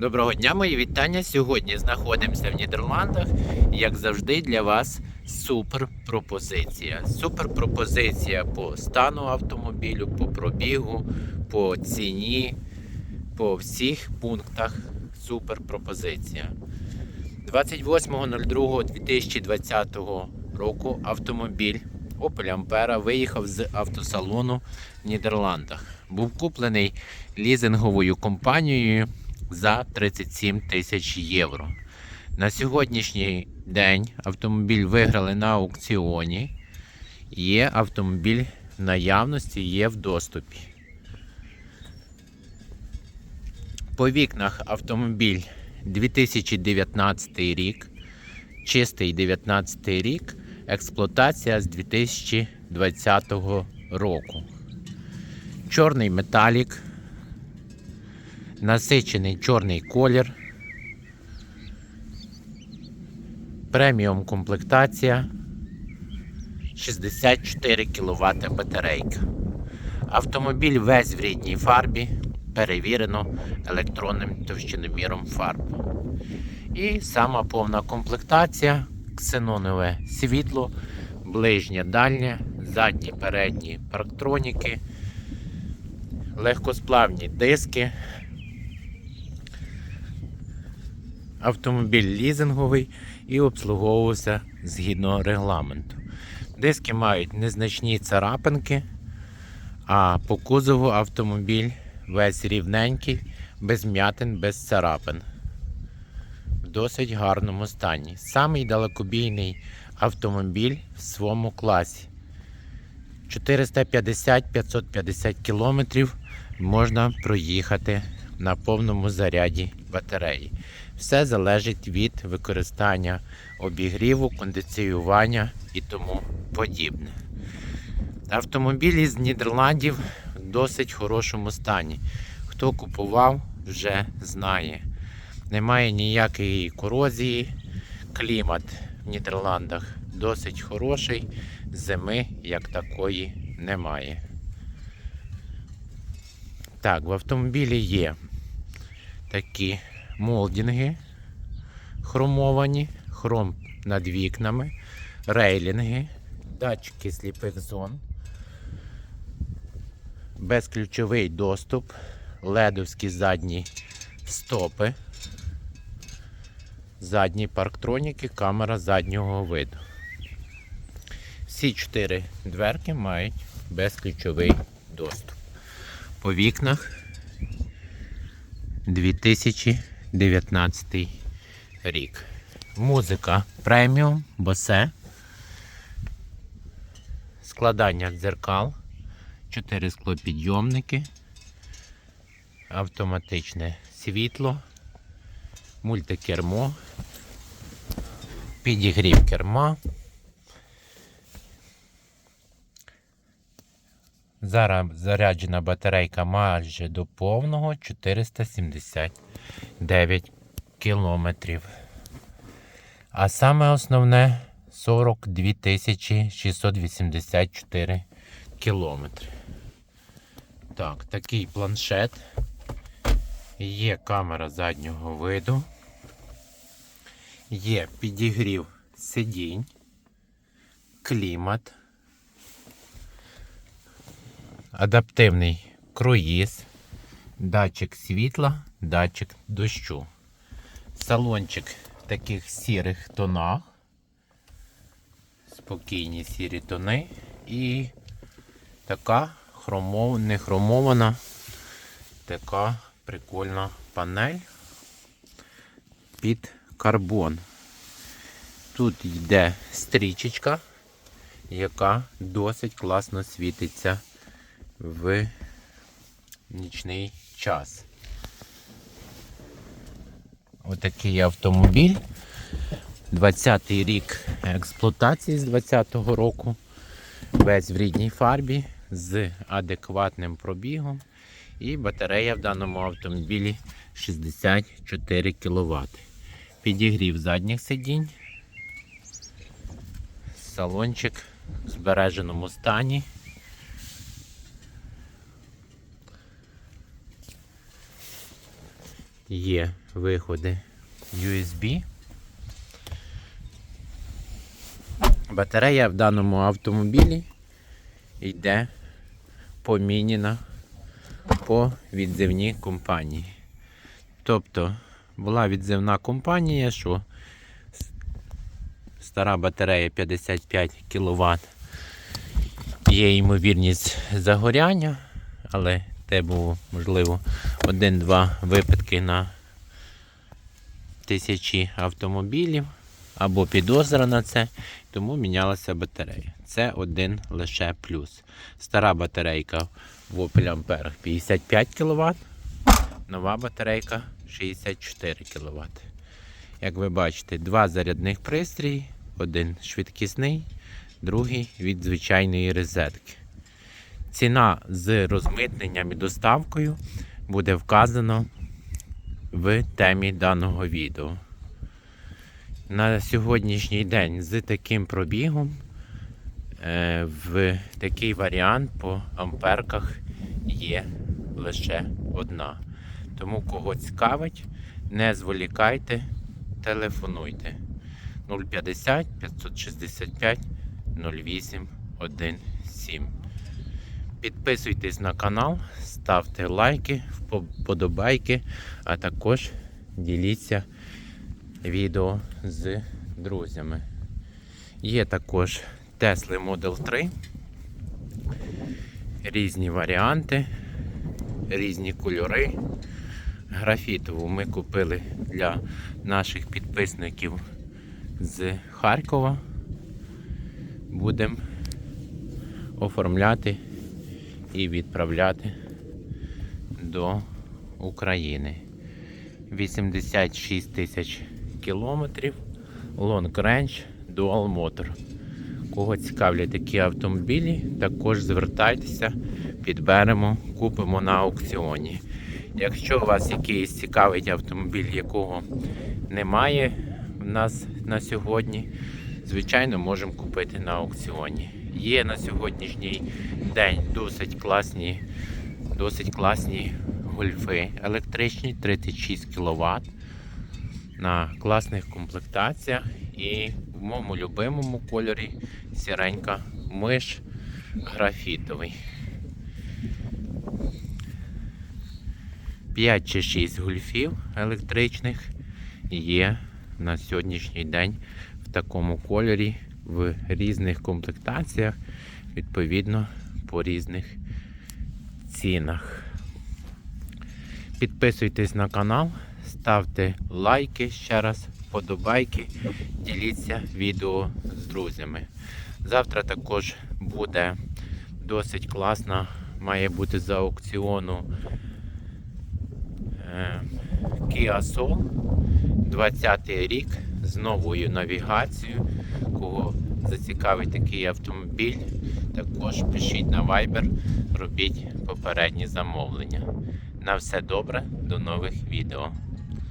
Доброго дня, мої вітання. Сьогодні знаходимося в Нідерландах. Як завжди, для вас супер пропозиція. Супер пропозиція по стану автомобілю, по пробігу, по ціні, по всіх пунктах. Супер пропозиція. 28.02.2020 року автомобіль Opel Ampera виїхав з автосалону в Нідерландах. Був куплений лізинговою компанією за 37 тисяч євро. На сьогоднішній день автомобіль виграли на аукціоні. Є автомобіль в наявності, є в доступі. По вікнах автомобіль 2019 рік, чистий 19 рік, експлуатація з 2020 року. Чорний металік, насичений чорний колір, преміум комплектація, 64 кВт батарейка. Автомобіль весь в рідній фарбі, перевірено електронним товщиноміром фарб. І сама повна комплектація, ксенонове світло, ближнє дальнє, задні передні парктроніки, легкосплавні диски. Автомобіль лізинговий і обслуговувався згідно регламенту. Диски мають незначні царапинки, а по кузову автомобіль весь рівненький, без м'ятин, без царапин. В досить гарному стані. Самий далекобійний автомобіль в своєму класі. 450-550 кілометрів можна проїхати на повному заряді батареї. Все залежить від використання обігріву, кондиціювання і тому подібне. Автомобілі з Нідерландів в досить хорошому стані. Хто купував, вже знає. Немає ніякої корозії. Клімат в Нідерландах досить хороший. Зими як такої немає. Так, в автомобілі є такі молдінги хромовані, хром над вікнами, рейлінги, датчики сліпих зон, безключовий доступ, ледовські задні стопи, задні парктроніки, камера заднього виду. Всі чотири дверки мають безключовий доступ. По вікнах 2019 рік. Музика преміум, босе, складання дзеркал, 4 склопідйомники, автоматичне світло, мультикермо, підігрів керма. Зараз заряджена батарейка майже до повного 479 кілометрів. А саме основне 42 684 кілометри. Так, такий планшет. Є камера заднього виду. Є підігрів сидінь, клімат адаптивний круїз, датчик світла, датчик дощу. Салончик в таких сірих тонах. Спокійні сірі тони і така хромов... не хромована, така прикольна панель під карбон. Тут йде стрічечка, яка досить класно світиться в нічний час. Отакий автомобіль. 20-й рік експлуатації з 20-го року. Весь в рідній фарбі з адекватним пробігом. І батарея в даному автомобілі 64 кВт. Підігрів задніх сидінь. Салончик в збереженому стані. Є виходи USB. Батарея в даному автомобілі йде поміняна по відзивній компанії. Тобто була відзивна компанія, що стара батарея 55 кВт. Є ймовірність загоряння, але те було можливо один-два випадки на тисячі автомобілів або підозра на це, тому мінялася батарея. Це один лише плюс. Стара батарейка в Opel Ampere 55 кВт, нова батарейка 64 кВт. Як ви бачите, два зарядних пристрої, один швидкісний, другий від звичайної розетки. Ціна з розмитненням і доставкою буде вказано в темі даного відео. На сьогоднішній день з таким пробігом е, в такий варіант по амперках є лише одна. Тому кого цікавить, не зволікайте, телефонуйте 050 565 08 17. Підписуйтесь на канал, ставте лайки, вподобайки, а також діліться відео з друзями. Є також Tesla Model 3. Різні варіанти, різні кольори. Графітову ми купили для наших підписників з Харкова. Будемо оформляти і відправляти до України. 86 тисяч кілометрів. Long Range Dual Motor. Кого цікавлять такі автомобілі, також звертайтеся, підберемо, купимо на аукціоні. Якщо у вас якийсь цікавий автомобіль, якого немає в нас на сьогодні, звичайно, можемо купити на аукціоні. Є на сьогоднішній день досить класні, досить класні гольфи. Електричні 36 кВт на класних комплектаціях. І в моєму любимому кольорі сіренька миш графітовий. 5 чи 6 гольфів електричних є на сьогоднішній день в такому кольорі в різних комплектаціях, відповідно по різних цінах. Підписуйтесь на канал, ставте лайки ще раз, вподобайки, діліться відео з друзями. Завтра також буде досить класна, має бути за аукціону е, Kia Soul 20 рік з новою навігацією. Кого зацікавить такий автомобіль, також пишіть на Viber, робіть попередні замовлення. На все добре, до нових відео.